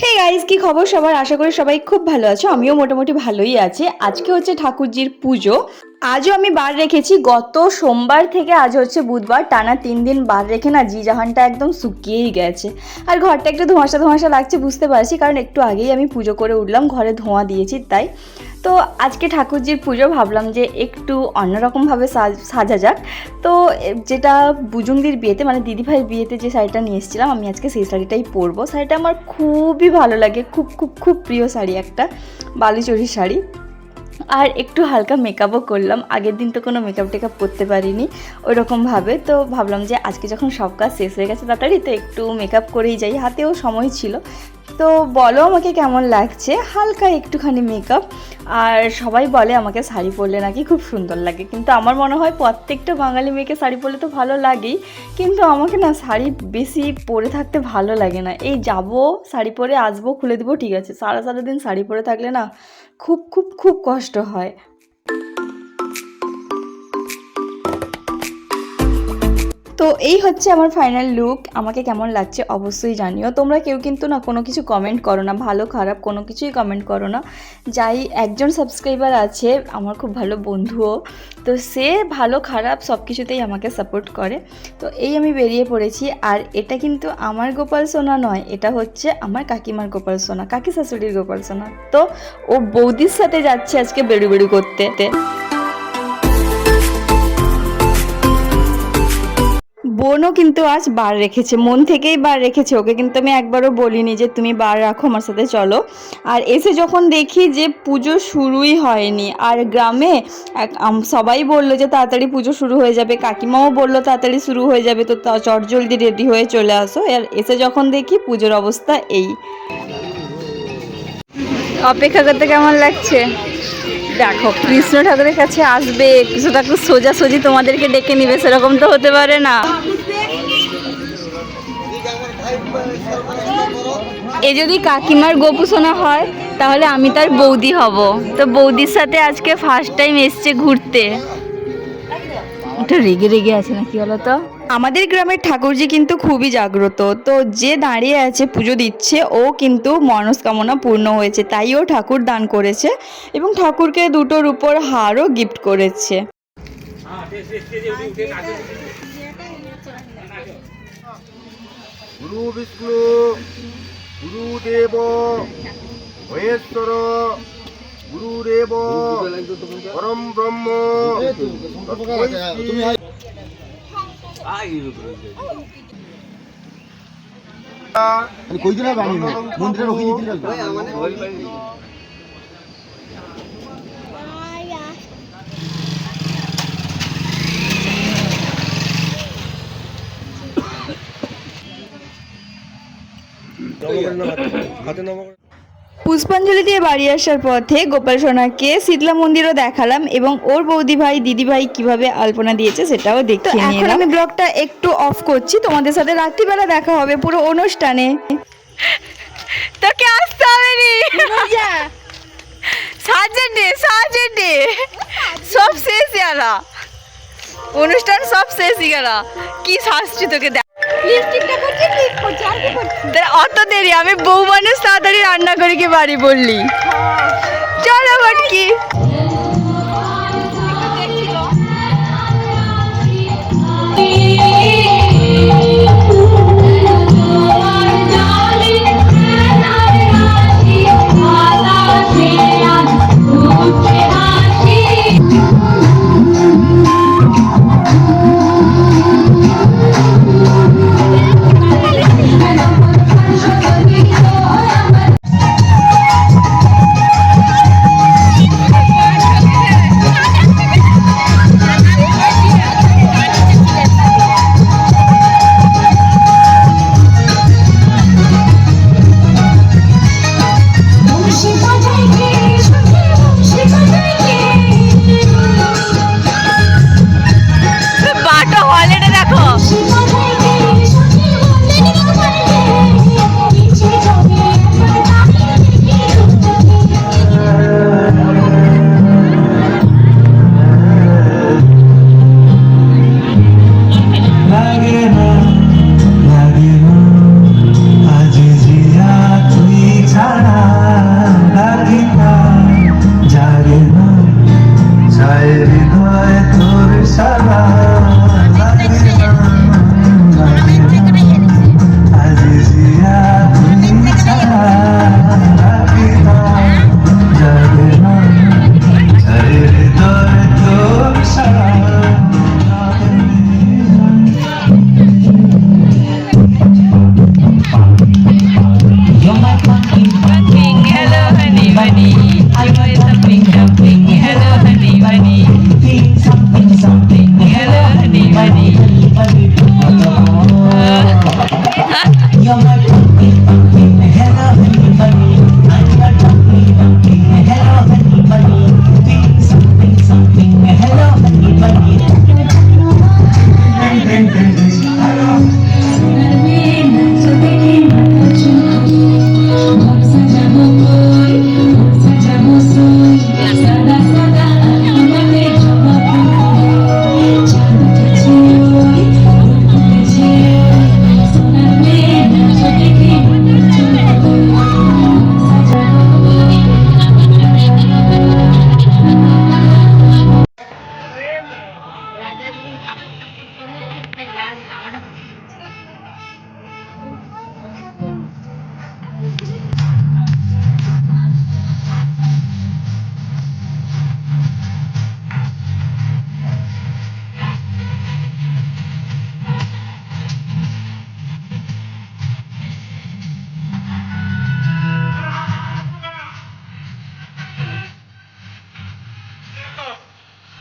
Hey guys কি খবর সবার? আশা করি সবাই খুব ভালো আছো। আমিও মোটামুটি ভালোই আছি। আজকে হচ্ছে ঠাকুরজির পুজো। আজও আমি বার রেখেছি। গত সোমবার থেকে আজ হচ্ছে বুধবার। টানা তিন দিন বার রেখে না জি জাহানটা একদম শুকিয়েই গেছে। আর ঘরটা একটু ধোঁয়াশা ধোঁয়াশা লাগছে বুঝতে পারছি, কারণ একটু আগেই আমি পুজো করে উঠলাম। ঘরে ধোঁয়া দিয়েছি, তাই। তো আজকে ঠাকুরজির পুজো ভাবলাম যে একটু অন্যরকমভাবে সাজ- যাক। তো যেটা বুজুংদির বিয়েতে মানে দিদিভাইয়ের বিয়েতে যে শাড়িটা নিয়ে এসেছিলাম, আমি আজকে সেই শাড়িটাই পরবো। শাড়িটা আমার খুবই ভালো লাগে, খুব খুব খুব প্রিয় শাড়ি একটা বালিচড়ির শাড়ি। আর একটু হালকা মেকআপও করলাম। আগের দিন তো কোনো মেকআপ টেকআপ করতে পারিনি ওই রকমভাবে তো ভাবলাম যে আজকে যখন সব কাজ শেষ হয়ে গেছে তাড়াতাড়ি, তো একটু মেকআপ করেই যাই। হাতেও সময় ছিল। তো বলো আমাকে কেমন লাগছে? হালকা একটুখানি মেকআপ আর সবাই বলে আমাকে শাড়ি পরলে নাকি খুব সুন্দর লাগে। কিন্তু আমার মনে হয় প্রত্যেকটা বাঙালি মেয়েকে শাড়ি পরলে তো ভালো লাগেই। কিন্তু আমাকে না শাড়ি বেশি পরে থাকতে ভালো লাগে না। এই যাব, শাড়ি পরে আসব, খুলে দেবো, ঠিক আছে। সারা সারা দিন শাড়ি পরে থাকলে না খুব খুব খুব কষ্ট হয়। তো এই হচ্ছে আমার ফাইনাল লুক আমাকে কেমন লাগছে অবশ্যই জানিও। তোমরা কেউ কিন্তু না কোনো কিছু কমেন্ট করো না, ভালো, খারাপ কোনো কিছুই কমেন্ট করো না। যাই, একজন সাবস্ক্রাইবার আছে, আমার খুব ভালো বন্ধুও। তো সে ভালো, খারাপ সব কিছুতেই আমাকে সাপোর্ট করে। তো এই আমি বেরিয়ে পড়েছি, আর এটা কিন্তু আমার গোপাল সোনা নয়, এটা হচ্ছে আমার কাকিমার গোপাল সোনা, কাকি শাশুড়ির গোপাল সোনা। তো ও বৌদির সাথে যাচ্ছে আজকে বেড়ু বেড়ু করতে। বোনও কিন্তু আজ বার রেখেছে, মন থেকেই বার রেখেছে। ওকে কিন্তু আমি একবারও বলিনি যে তুমি বার রাখো আমার সাথে, চলো। আর এসে যখন দেখি যে পুজো শুরুই হয়নি, আর গ্রামে এক- সবাই বলল যে তাড়াতাড়ি পুজো শুরু হয়ে যাবে, কাকিমাও বলল তাড়াতাড়ি শুরু হয়ে যাবে, তো চটজলদি রেডি হয়ে চলে আসো। আর এসে যখন দেখি পুজোর অবস্থা এই। অপেক্ষা করতে কেমন লাগছে? দেখো, কৃষ্ণ ঠাকুরের কাছে আসবে কৃষ্ণ ঠাকুর সোজাসুজি তোমাদেরকে ডেকে নিবে, সেরকম তো হতে পারে না। এ যদি কাকিমার গোপুসোনা হয় তাহলে আমি তার বৌদি হব। তো বৌদির সাথে আজকে ফার্স্ট টাইম এসছে ঘুরতে। একটু রেগে রেগে আছে না কি বলো তো আমাদের গ্রামের ঠাকুরজি কিন্তু খুবই জাগ্রত। তো যে দাঁড়িয়ে আছে পুজো দিচ্ছে ও কিন্তু মনস্কামনা পূর্ণ হয়েছে। তাই ও ঠাকুর দান করেছে এবং ঠাকুরকে দুটোর উপর হারও গিফট করেছে। গুরু বিষ্ণু। গুরুদেব মহেশ্বর গুরুদেব পরম ব্রহ্ম। কই দিন মন্দিরে রকি দিতে পুষ্পাঞ্জলি দিয়ে বাড়ি আসার পথে গোপাল সোনাকে শীতলা মন্দিরও দেখালাম এবং ওর বৌদি ভাই দিদি ভাই কীভাবে আলপনা দিয়েছে সেটাও দেখিয়ে নিয়ে আমি ব্লগটা একটু অফ করছি। তোমাদের সাথে রাত্রিবেলা দেখা হবে পুরো অনুষ্ঠানে। তোকে আসতে হবে নি সাজেন্ডে সাজেন্ডে সব শেষ গেলা অনুষ্ঠান সব শেষ গেলা কি সাজছি তোকে অত দেরি আমি বউ মানুষ তাড়াতাড়ি রান্না করে কি বাড়ি বললি? চলো কি